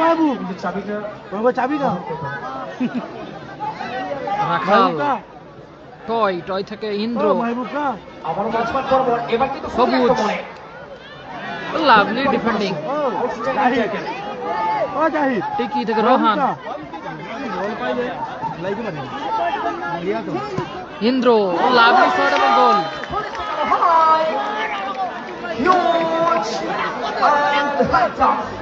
মাহবুব কিন্তু চাবিটা বাবা চাবি না রাখাল টয় টয় থেকে ইন্দ্র। ও মাহবুব কা আবারও মাঝমাঠ বরাবর এবার কিন্তু সবুজ। লাভলি ডিফেন্ডিং টিকি থেকে রোহান ইন্দ্র লাভলি শট এবং গোল Huge and high top.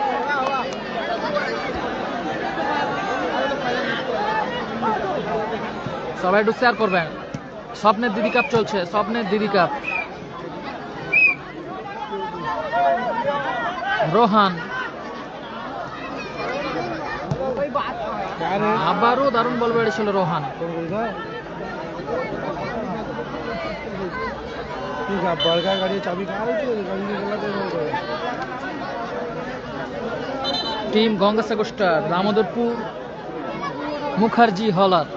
সবাই একটু শেয়ার করবেন। স্বপ্নের দিদি কাপ চলছে, স্বপ্নের দিদি কাপ রোহান। আবারও দারুণ বল বেড়েছিল রোহান। টিম গঙ্গাসাগর স্টার, দামোদরপুর, মুখার্জি, হলার।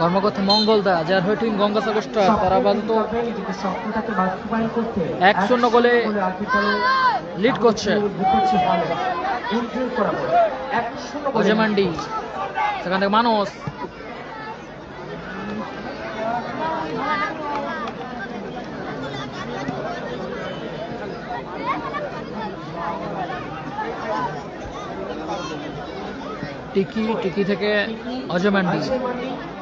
কর্মকর্তা মঙ্গল দা, যার হয়ে টিম গঙ্গাসাগোষ্ঠা তারা করতে এক শূন্য গোলে লিড করছে। অজেমান্ডি সেখান থেকে মানুষ টিকি টিকি থেকে অজমান্ডি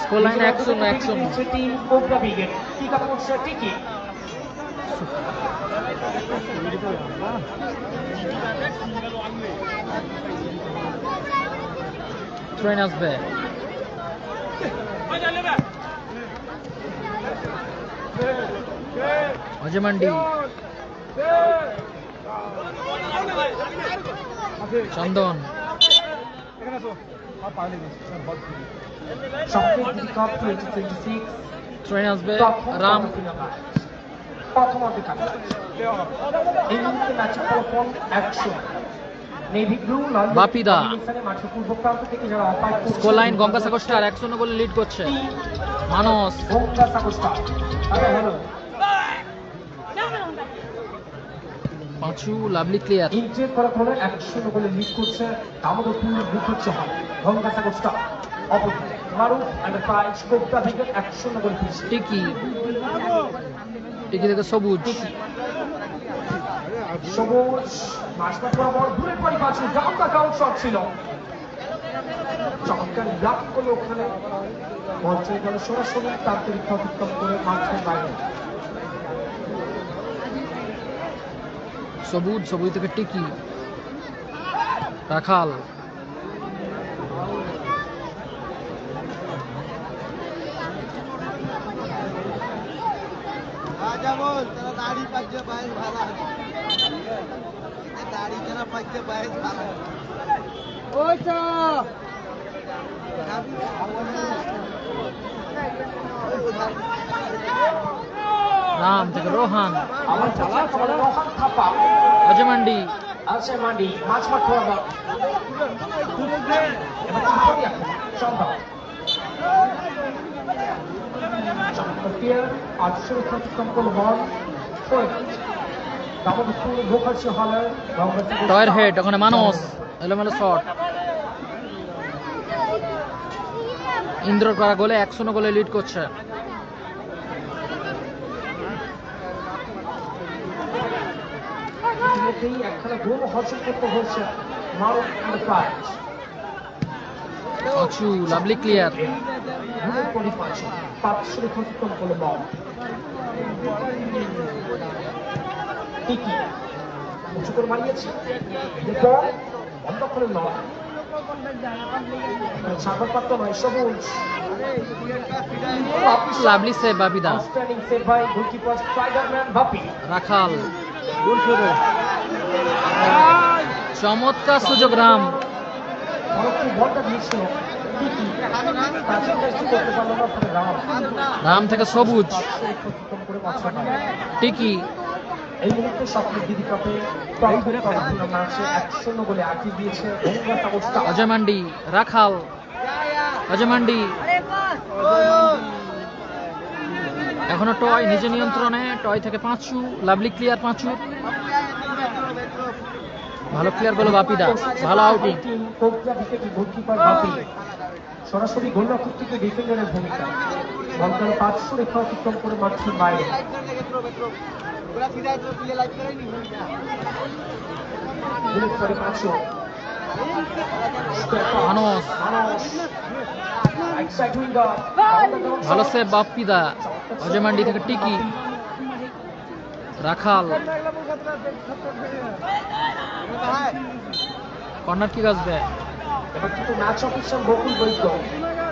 স্কোর লাইন এক শূন্য এক শূন্য টিম কোবরা ব্রিগেড ট্রেন আসবে অজমান্ডি চন্দন এখানে আসো। আর পানি দিস চক্রের cup twenty twenty six train আসবে রাম প্রথম অধিকার এই মুহূর্তে ম্যাচের ফলাফল একশো নেভি বাপিদা। করছে স্কোর লাইন গঙ্গাসাগর স্টার এক শূন্য গোলে লিড করছে। মানস পাঁচু লাভলি ক্লিয়ার ইন্ট্রেট করা হলে এক শূন্য গোলে লিড করছে দামোদরপুর মুখোচ্ছে হল গঙ্গা সাগস্তা অপরদিকে। মারুফ এন্টারপ্রাইজ কোবরা ব্রিগেড এক শূন্য গোলে পিছিয়ে টিকি টিকি। থেকে সবুজ। সবুজ মাঝমাঠ বরাবর দূরে পরি পাচ্ছি শট ছিল। চমৎকার লাভ করল ওখানে। বল চলে গেল সরাসরি তার অতিক্রম করে মাঠের বাইরে। সবুজ সবুজ থেকে টিকি। রাখাল। রাজা বল তারা দাড়ি পাচ্ছে পায়েস ভালো। দাড়ি যারা পাচ্ছে পায়েস ভালো। ওইটা রাম থেকে রোহান। আমার চালা চলে রোহান থাপা অজমান্ডি আছে মান্ডি মাঝমাঠ বরাবর এবার কি করি এখন? মুখার্জি হলের গঙ্গা সাগর টয়ের হেড ওখানে মানুষ। এলোমেলো শট ইন্দ্র করা গোলে এক শূন্য গোলে লিড করছে। ইতিমধ্যেই একখানা গোল হাসিল করতে হয়েছে Maruf enterprise Panchu lovely clear ball. টিকি উঁচু করে মারিয়েছে। বল বন্ধ করে নয় সাগর নয় Sabuj. Lovely save বাপিদা outstanding save by goalkeeper spiderman Bapi Rakhal. Goal ফেরবে চমৎকার সুযোগ রাম। বলটা দিয়েছিল? টিকি তার সঙ্গে কিছু করতে পারল না ফলে রাম রাম থেকে সবুজ। টিকি। এই মুহূর্তে দিদি কাপে ম্যাচে এক শূন্য বলে আঁকি দিয়েছে অজয় মান্ডি রাখাল। অজয় মান্ডি এখনও টয় নিজে নিয়ন্ত্রণে টয় থেকে পাঁচু লাভলি ক্লিয়ার পাঁচু। ভালো ক্লিয়ার করল বাপিদা ভালো আউটিং গোলকিপার বাপি সরাসরি গোলরক্ষক থেকে ডিফেন্ডারের ভূমিকা। বলকাল পাঁচশো রেখা অতিক্রম করে মাঠের বাইরে। বুলেট ভালো সেভ বাপ্পিদা অজয় মান্ডি থেকে টিকি। রাখাল। কর্নার কিক আসবে এবার কিন্তু ম্যাচ অফিসার বকুল বৈদ্য।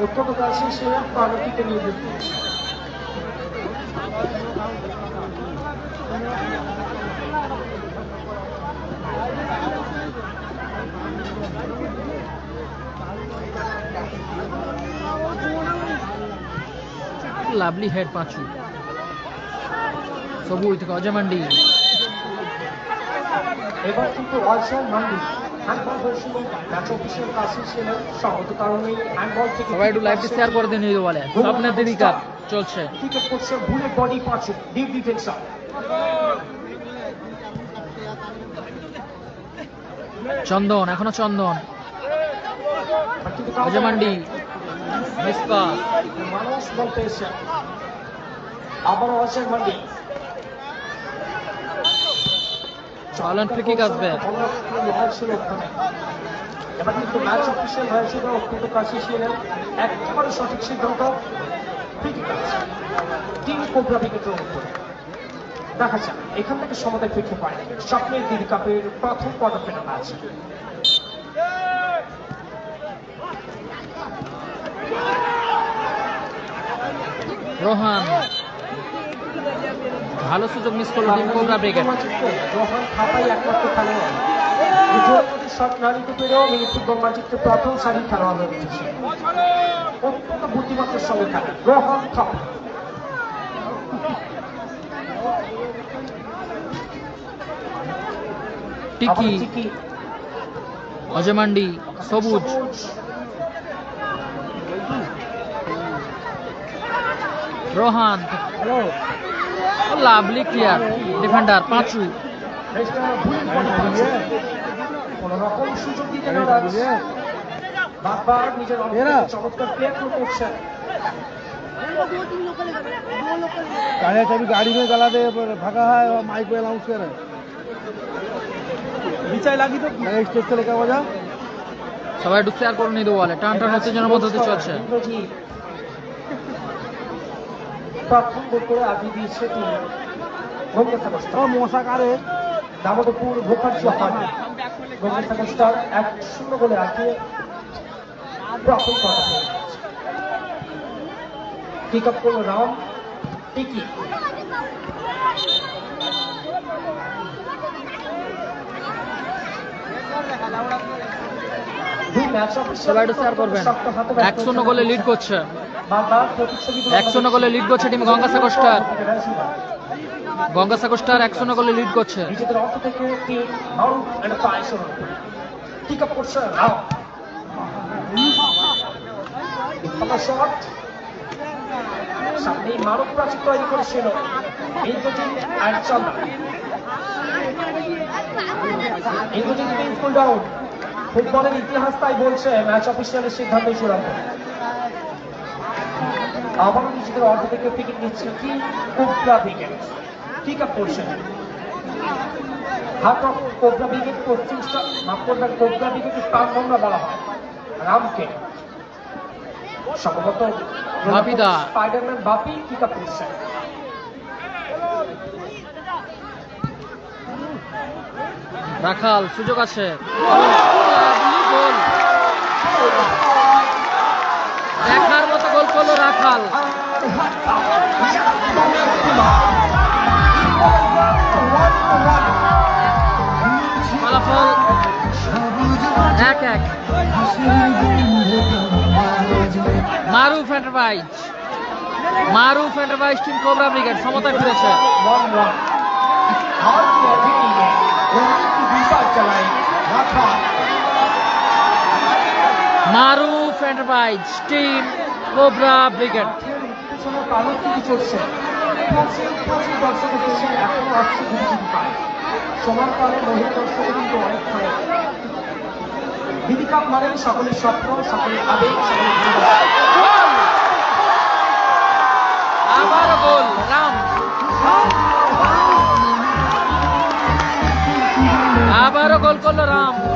অত্যন্ত কাছে সে প্রাণটিকে নিয়ে যেতে লাভলি হেড পাঁচু। সবুজ অজয় মান্ডি এবার কিন্তু অয়সার মান্ডি হ্যান্ডবল হয়েছিল ম্যাচ অফিসের কাছে ছিলেন সঙ্গত কারণে হ্যান্ডবল থেকে সবাই একটু লাইভটি শেয়ার করে দিন এই বলে। স্বপ্নের দিদি চলছে। ক্রিকেট করছে bullet body Panchu deep defender Chandan এখনও চন্দন। অজয় মান্ডি মিসপা মানুষ বল পেয়েছে আবার অয়সার মান্ডি চালান ফ্রি কিক আসবে এবার কিন্তু ম্যাচ অফিসিয়াল হয়েছিল অত্যন্ত কাছে ছিলেন একেবারে সঠিক সিদ্ধান্ত তিন কোবরা দেখা যাক এখান থেকে সমতায় ফিরতে পারে স্বপ্নের দিদি কাপের প্রথম কোয়ার্টার ফাইনাল ম্যাচ রোহান। ভালো সুযোগ মিস করল কোবরা ব্রিগেড। রোহান একমাত্র খেলোয়াড় পেরেও ফুটবল প্রথম সারি খেলোয়াড় হয়ে উঠেছে অত্যন্ত বুদ্ধিমত্তার সঙ্গে খেলে টিকি আবার টিকি Ajay Mandi Sabuj. Rohan lovely clear defender পাঁচু রেস্টটা ভুল করে ফেলেছে। কোনো রকম সুযোগ দিতে না রাজ। বারবার নিজের অন্তরে এরা? চমৎকার প্লে করছেন गाड़ी कभी गाड़ी में गला दे पर भगा है और माइक पे अनाउंस करे বিচাই লাগি তো স্টেজ থেকে লেখা বাজা সবাই একটু শেয়ার করে নিতে বলে টান টান উত্তেজনার মধ্যে চলছে করে স্টার এক শূন্য গোলে প্রথম কোয়ার্টার পিক আপ করল রাম। টিকি দুই ম্যাচ সবাই একটু শেয়ার করবেন এক শূন্য গোলে লিড করছে। এক শূন্য গোলে লিড করছে team Gangasagar star Gangasagar star এক শূন্য গোলে লিড করছে নিজেদের অর্থ থেকে টিম মাউন্ট এন্ড পাইসন আপ করছে রাও। ভালো শট সামনে মানব প্রাচীর তৈরি করেছিল। ইন্দ্রজিৎ অ্যান্ড চন্দ্র ইন্দ্রজিৎ বিং ফুল ডাউন ফুটবলের ইতিহাস তাই বলছে ম্যাচ অফিসিয়ালের সিদ্ধান্ত চূড়ান্ত। আবারও নিজেদের অর্ধ থেকে উইকেট নিচ্ছে কি? কোবরা উইকেট পিক আপ করছেন হাত অফ কোবরা উইকেট পশ্চিম করবেন কোবরা উইকেট তার আমরা বলা হয়। রামকে। সম্ভবত। স্পাইডারম্যান বাপি পিক আপ করছেন রাখাল সুযোগ আছে। গোল হলো রাখাল। ফলাফল এক এক। Maruf enterprise. Maruf enterprise team cobra brigade, সমতা ফিরেছে। Maruf enterprise team cobra brigade. কালো গোল রাম। আবারও গোল করল রাম।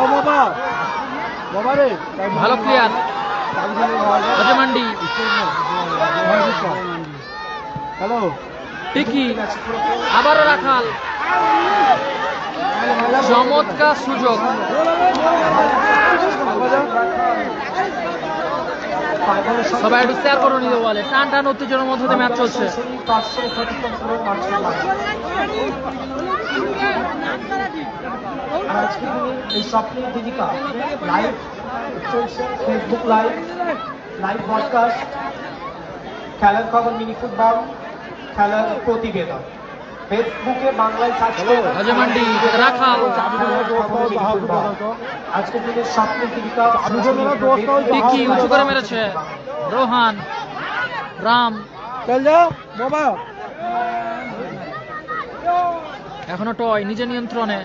ও বাবা। বাবা রে ভালো প্লেয়ার অজমান্ডি হ্যালো। টিকি। আবারও রাখাল। চমৎকার সুযোগ। সবাই একটু শেয়ার করুন নিতে বলে টান টান উত্তেজনার মধ্যে দিয়ে ম্যাচ চলছে। পাঁচশো আর আজকে দিনে এই স্বপ্নের দিদিকা লাইভ চলছে ফেসবুক লাইভ লাইভ ব্রডকাস্ট খেলার খবর মিনি ফুটবল খেলার প্রতিবেদন। ফেসবুকে বাংলায় সার্চ। আজকে দিনের স্বপ্নের দিদিকা উঁচু করে মেরেছে। রোহান রাম। চল যা বাবা এখনও টয় নিজে নিয়ন্ত্রণে।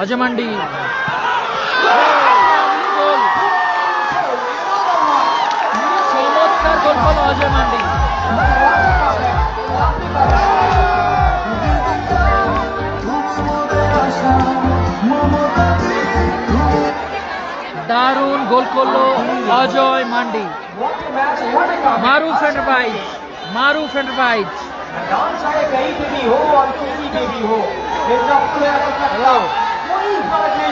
অজমান্ডি গোল। চমৎকার গোল করলো অজয় মান্ডি দারুণ গোল করলো অজয় মান্ডি মারুফ এন্টারপ্রাইজ মারুফ এন্টারপ্রাইজ मैदान चाहे कहीं पे भी हो और किसी पे भी हो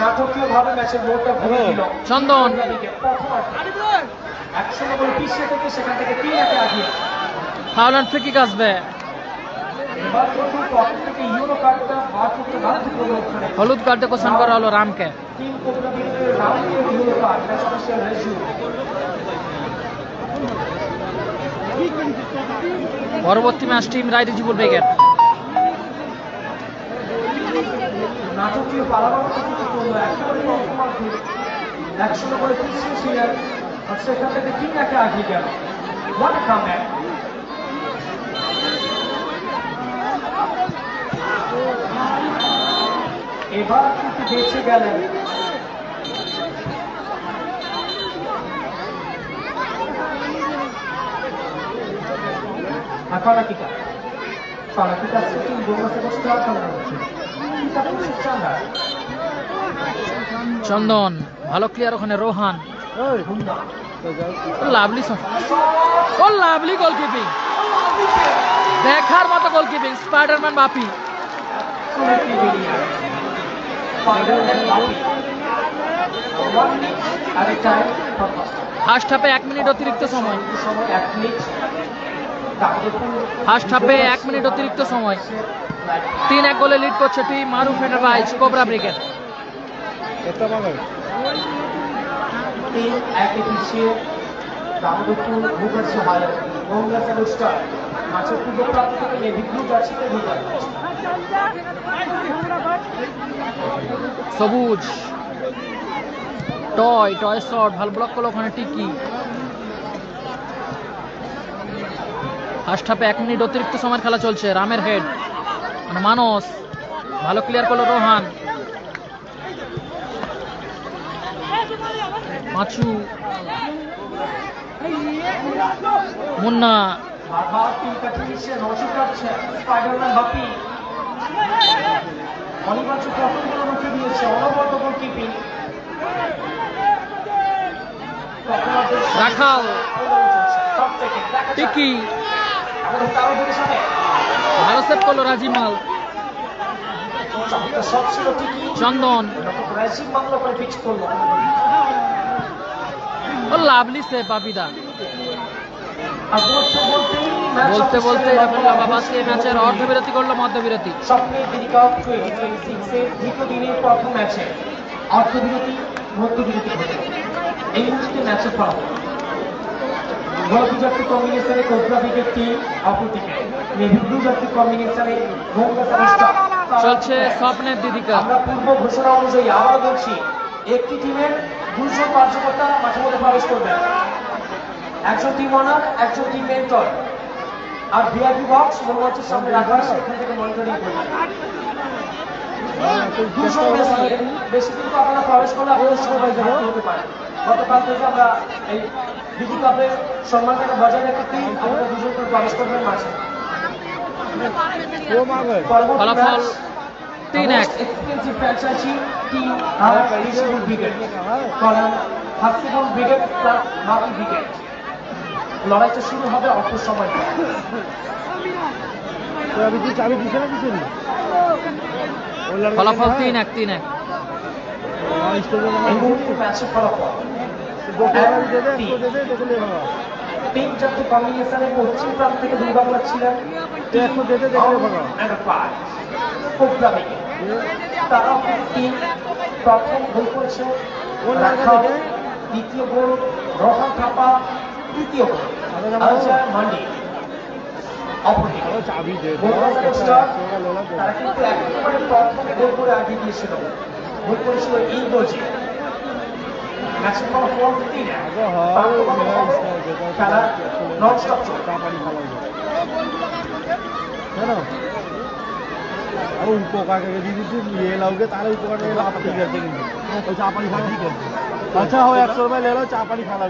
নাটকীয় ভাবে ম্যাচের মোড়টা ঘুরে দিল। চন্দন। একশো নম্বর পিছিয়ে থেকে সেখান থেকে তিন একে আগিয়ে আসবে হলুদ কার্ডে কোশন করা হলো রামকে। পরবর্তী ম্যাচ টিম রাইডিজিবুল ব্রিগেড। নাটকীয় পালাবার একশো নম্বরে পিছিয়ে ছিলেন আর সেখান থেকে তিন একে আগিয়ে গেল ওয়ান এবার কিন্তু বেঁচে গেলেন আর কর্ণাটিকা কর্ণাটিকা সিটিং বসতে আর কর্ণাটিকা স্ট্যান্ডার্ড চন্দন ভালো ক্লিয়ার ওখানে রোহান। লাভলি ও লাভলি গোলকিপিং দেখার মতো গোলকিপিং স্পাইডারম্যান বাপি। ফার্স্ট হাফে এক মিনিট অতিরিক্ত সময়। ফার্স্ট হাফে এক মিনিট অতিরিক্ত সময়। তিন এক গোলে লিড করছে team Maruf enterprise cobra brigade Damodarpur Mukherjee হাল গঙ্গা মাছের পূর্ব প্রান্ত থেকে সবুজ। টয় টয় শট ভালো ব্লক করল ওখানে টিকি। ফার্স্ট হাফে এক মিনিট অতিরিক্ত সময়ের খেলা চলছে রামের হেড মানে মানস ভালো ক্লিয়ার করল রোহান মাচু মুন্না বারবার তিন কাঠি নিচ্ছে নজর কাটছে স্পাইডারম্যান বাপি অনিবার্য পতনগুলো রুখে দিয়েছে অনবরত রাখাল রাজিমাল। চন্দন। পিচ করল ও লাভলি বাপিদা। বলতে বলতে ম্যাচের অর্ধবিরতি করল মধ্যবিরতি। স্বপ্নের দ্বিতীয় দিনের প্রথম ম্যাচে অর্ধবিরতি মধ্যবিরতি এই মুহূর্তে ম্যাচের ফলাফল গোলাপি কম্বিনেশনে কোবরা ব্রিগেড টিম অপরদিকে নেভি ব্লু জাতীয় কম্বিনেশনে চলছে স্বপ্নের দিদিকা। আমরা পূর্ব ঘোষণা অনুযায়ী আবার বলছি একটি টিমের দুশো কার্যকর্তা মাঝে মধ্যে প্রবেশ করবেন একজন টিম অনার একজন টিম মেন্টর আর ভিআইপি বক্স মনোমঞ্চের সামনে রাখা আছে এখান থেকে মনিটরিং করবেন দুশো বেশি কিন্তু আপনারা প্রবেশ করলে আপনাদের সময় ঘাটতি হতে পারে। গতকাল থেকে আমরা এই বিধি কাপের সম্মানটাকে বজায় রাখতেই আপনারা দুজন করে প্রবেশ করবেন মাঝে ফলাফল লড়াইটা শুরু হবে অল্প সময় ফলাফল তিন এক তিন এক। তিন চারটে কম্বিনেশনে পশ্চিম প্রান্ত থেকে দুই বাংলা ছিলেন। দেখলে ভালো একটা কোবরা ব্রিগেড তারা তিন প্রথম গোল করেছে দ্বিতীয় গোল রহন থাপা তৃতীয় গোল মান্ডি তারা কিন্তু একেবারে প্রথমে গোল করে আগে দিয়েছিল গোল করেছিল তিন এক। খেলা নন স্টপ আর উপকার করে দিয়ে নিয়ে লাউকে তাহলে উপকার নিয়ে লাভ ঠিক আছে কিন্তু ওই চা পানি খাওয়া ঠিক আছে। আচ্ছা हो একশো রুপায় লে লো চা পানি খাওয়া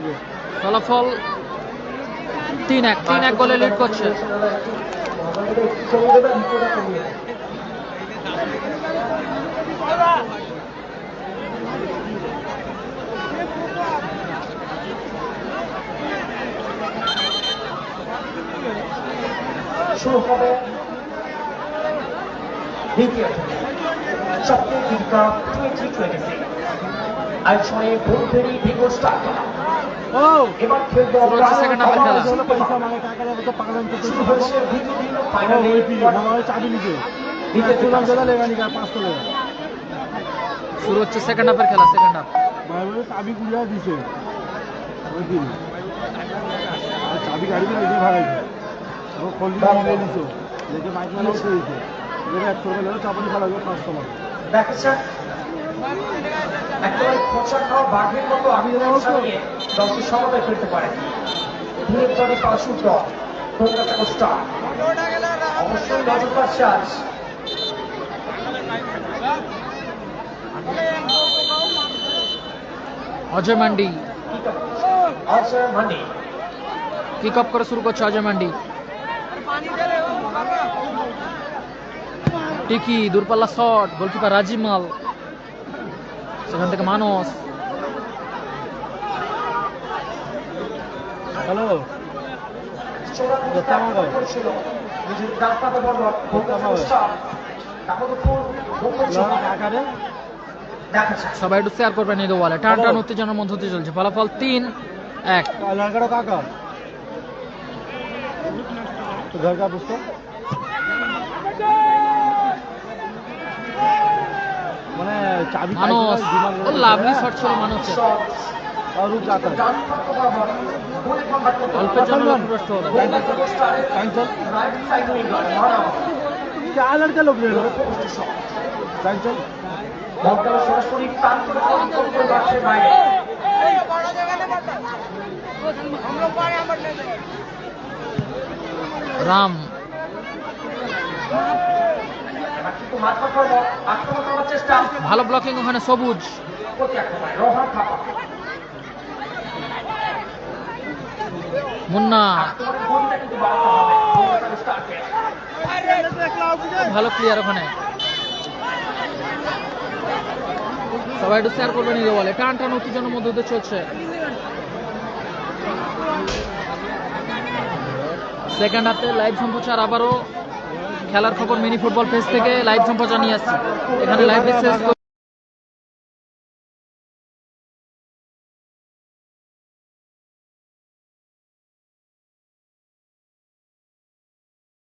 ফলাফল তিন এক তিন এক গোলে লিড করছে। শুরু হবে। দ্বিতীয় সপ্তাহে দীর্ঘা টোয়েন্টি টোয়েন্টি সিক্স আয়োজনে বন্ধুরি ভিগো স্টার এবার খেলবে শুরু মানে হয়েছে দ্বিতীয় দিন ফাইনালে শুরু হচ্ছে সেকেন্ড হাফের খেলা সেকেন্ড হাফ চাবি গুড়িয়া দিছে গাড়ি দিয়ে মানে দিছে দেখে একশো টাকা লেলো চাপানি খাওয়া লাগবে পাঁচশো টাকা দেখেছেন একেবারে খোঁচা খাওয়া বাঘের মতো আবিদান চালিয়ে সমতায় ফেলতে পারে। দূরের দলে পাশুর দল কলকাতা স্টার। অবশ্যই নজর পাচ্ছে অজয় মান্ডি। অজয় মানি কিক অফ করে শুরু করছে অজয় মান্ডি। টিকি দূরপাল্লা শট গোলকিপার রাজিমাল সেখান থেকে মানস। হ্যালো? সবাই একটু শেয়ার করবেন এই ওয়ালে টান টান উত্তেজনার মধ্য দিয়ে চলছে। ফলাফল তিন এক। কাকা। পুস্তক চাবি মানস ও লাভলি শট ছিল মানুষের রূপ যাতা ডান প্রান্ত বরাবর গোলে কনভার্ট করতে অল্পের জন্য লক্ষ্যভ্রষ্ট হলো গোলদাতা স্টারের Chanchal right side winger Manab क्या लड़का लोग रहे हो পোস্ট শট चांचल বলটা সরাসরি টান করে কন্ট্রোল করে রাখছে বাইরে রাম এবার ভালো ব্লকিং ওখানে সবুজ। মুন্না। ভালো ক্লিয়ার ওখানে। সবাই একটু শেয়ার করবেন এই বলে। টান টান, উত্তেজনার মধ্যে দিয়ে চলছে। সেকেন্ড হাফে লাইভ সম্প্রচার আবারও। খেলার খবর মিনি ফুটবল পেজ থেকে লাইভ সম্প্রচার নিয়ে আসছি। এখানে লাইভ